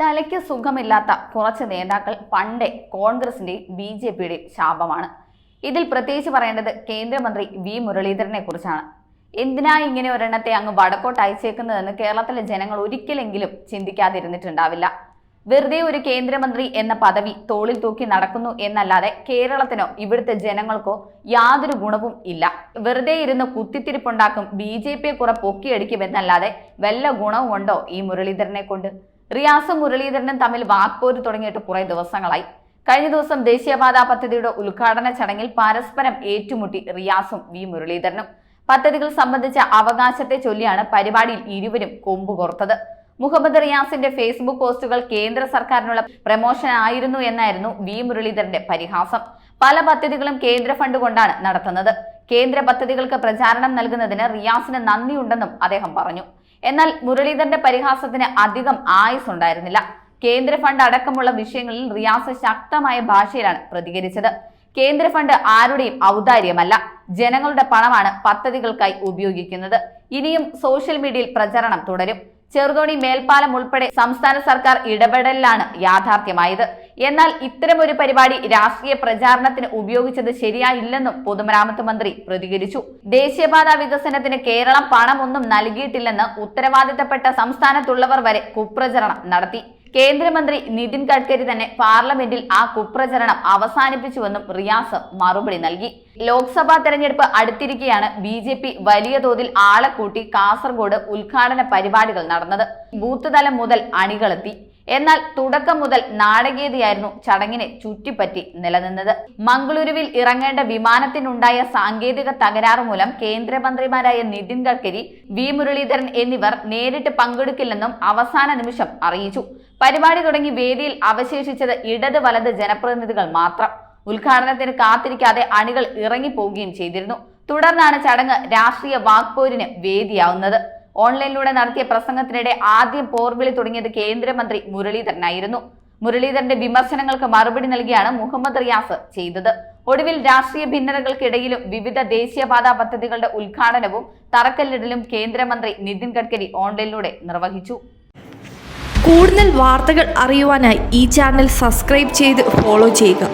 തലയ്ക്ക് സുഖമില്ലാത്ത കുറച്ച് നേതാക്കൾ പണ്ടേ കോൺഗ്രസിന്റെയും ബി ജെ പിയുടെയും ശാപമാണ്. ഇതിൽ പ്രത്യേകിച്ച് പറയേണ്ടത് കേന്ദ്രമന്ത്രി വി മുരളീധരനെ കുറിച്ചാണ്. എന്തിനാ ഇങ്ങനെ ഒരെണ്ണത്തെ അങ്ങ് വടക്കോട്ട് അയച്ചേക്കുന്നതെന്ന് കേരളത്തിലെ ജനങ്ങൾ ഒരിക്കലെങ്കിലും ചിന്തിക്കാതിരുന്നിട്ടുണ്ടാവില്ല. വെറുതെ ഒരു കേന്ദ്രമന്ത്രി എന്ന പദവി തോളിൽ തൂക്കി നടക്കുന്നു എന്നല്ലാതെ കേരളത്തിനോ ഇവിടുത്തെ ജനങ്ങൾക്കോ യാതൊരു ഗുണവും ഇല്ല. വെറുതെ ഇരുന്ന് കുത്തിത്തിരിപ്പുണ്ടാക്കും ബി ജെ പിയെ കുറെ പൊക്കിയടിക്കുമെന്നല്ലാതെ വല്ല ഗുണവും ഉണ്ടോ ഈ മുരളീധരനെ കൊണ്ട്? റിയാസും മുരളീധരനും തമ്മിൽ വാക്പോര് തുടങ്ങിയിട്ട് കുറെ ദിവസങ്ങളായി. കഴിഞ്ഞ ദിവസം ദേശീയപാത പദ്ധതിയുടെ ഉദ്ഘാടന ചടങ്ങിൽ പരസ്പരം ഏറ്റുമുട്ടി റിയാസും വി മുരളീധരനും. പദ്ധതികൾ സംബന്ധിച്ച അവകാശത്തെ ചൊല്ലിയാണ് പരിപാടിയിൽ ഇരുവരും കൊമ്പ് കോർത്തത്. മുഹമ്മദ് റിയാസിന്റെ ഫേസ്ബുക്ക് പോസ്റ്റുകൾ കേന്ദ്ര സർക്കാരിനുള്ള പ്രമോഷൻ ആയിരുന്നു എന്നായിരുന്നു വി മുരളീധരന്റെ പരിഹാസം. പല പദ്ധതികളും കേന്ദ്ര ഫണ്ട് കൊണ്ടാണ് നടത്തുന്നത്. കേന്ദ്ര പദ്ധതികൾക്ക് പ്രചാരണം നൽകുന്നതിന് റിയാസിന് നന്ദിയുണ്ടെന്നും അദ്ദേഹം പറഞ്ഞു. എന്നാൽ മുരളീധരന്റെ പരിഹാസത്തിന് അധികം ആയുസ് ഉണ്ടായിരുന്നില്ല കേന്ദ്ര ഫണ്ട് അടക്കമുള്ള വിഷയങ്ങളിൽ റിയാസ് ശക്തമായ ഭാഷയിലാണ് പ്രതികരിച്ചത്. കേന്ദ്ര ഫണ്ട് ആരുടെയും ഔദാര്യമല്ല. ജനങ്ങളുടെ പണമാണ് പദ്ധതികൾക്കായി ഉപയോഗിക്കുന്നത്. ഇനിയും സോഷ്യൽ മീഡിയയിൽ പ്രചരണം തുടരും. ചെറുതോണി മേൽപ്പാലം ഉൾപ്പെടെ സംസ്ഥാന സർക്കാർ ഇടപെടലിലാണ് യാഥാർത്ഥ്യമായത്. എന്നാൽ ഇത്തരമൊരു പരിപാടി രാഷ്ട്രീയ പ്രചാരണത്തിന് ഉപയോഗിച്ചത് ശരിയായില്ലെന്നും പൊതുമരാമത്ത് മന്ത്രി പ്രതികരിച്ചു. ദേശീയപാത വികസനത്തിന് കേരളം പണമൊന്നും നൽകിയിട്ടില്ലെന്ന് ഉത്തരവാദിത്തപ്പെട്ട സംസ്ഥാനത്തുള്ളവർ വരെ കുപ്രചരണം നടത്തി. കേന്ദ്രമന്ത്രി നിതിൻ ഗഡ്കരി തന്നെ പാർലമെന്റിൽ ആ കുപ്രചരണം അവസാനിപ്പിച്ചുവെന്നും റിയാസ് മറുപടി നൽകി. ലോക്സഭാ തെരഞ്ഞെടുപ്പ് അടുത്തിരിക്കെയാണ് ബി ജെ പി വലിയ തോതിൽ ആളെ കൂട്ടി കാസർഗോഡ് ഉദ്ഘാടന പരിപാടികൾ നടന്നത്. ബൂത്ത് തലം മുതൽ അണികളെത്തി. എന്നാൽ തുടക്കം മുതൽ നാടകീയതയായിരുന്നു ചടങ്ങിനെ ചുറ്റിപ്പറ്റി നിലനിന്നത്. മംഗളൂരുവിൽ ഇറങ്ങേണ്ട വിമാനത്തിനുണ്ടായ സാങ്കേതിക തകരാറ് മൂലം കേന്ദ്രമന്ത്രിമാരായ നിതിൻ ഗഡ്കരി വി. മുരളീധരൻ എന്നിവർ നേരിട്ട് പങ്കെടുക്കില്ലെന്നും അവസാന നിമിഷം അറിയിച്ചു. പരിപാടി തുടങ്ങി വേദിയിൽ അവശേഷിച്ചത് ഇടത് വലത് ജനപ്രതിനിധികൾ മാത്രം. ഉദ്ഘാടനത്തിന് കാത്തിരിക്കാതെ അണികൾ ഇറങ്ങിപ്പോവുകയും ചെയ്തിരുന്നു. തുടർന്നാണ് ചടങ്ങ് രാഷ്ട്രീയ വാക്പോരിന് വേദിയാവുന്നത്. ഓൺലൈനിലൂടെ നടത്തിയ പ്രസംഗത്തിനിടെ ആദ്യം പോർവിളി തുടങ്ങിയത് കേന്ദ്രമന്ത്രി മുരളീധരനായിരുന്നു. മുരളീധരന്റെ വിമർശനങ്ങൾക്ക് മറുപടി നൽകിയാണ് മുഹമ്മദ് റിയാസ് ചെയ്തത്. ഒടുവിൽ രാഷ്ട്രീയ ഭിന്നതകൾക്കിടയിലും വിവിധ ദേശീയപാതാ പദ്ധതികളുടെ ഉദ്ഘാടനവും തറക്കല്ലിടലും കേന്ദ്രമന്ത്രി നിതിൻ ഗഡ്കരി ഓൺലൈനിലൂടെ നിർവഹിച്ചു. കൂടുതൽ വാർത്തകൾ അറിയുവാനായി ഈ ചാനൽ സബ്സ്ക്രൈബ് ചെയ്ത് ഫോളോ ചെയ്യുക.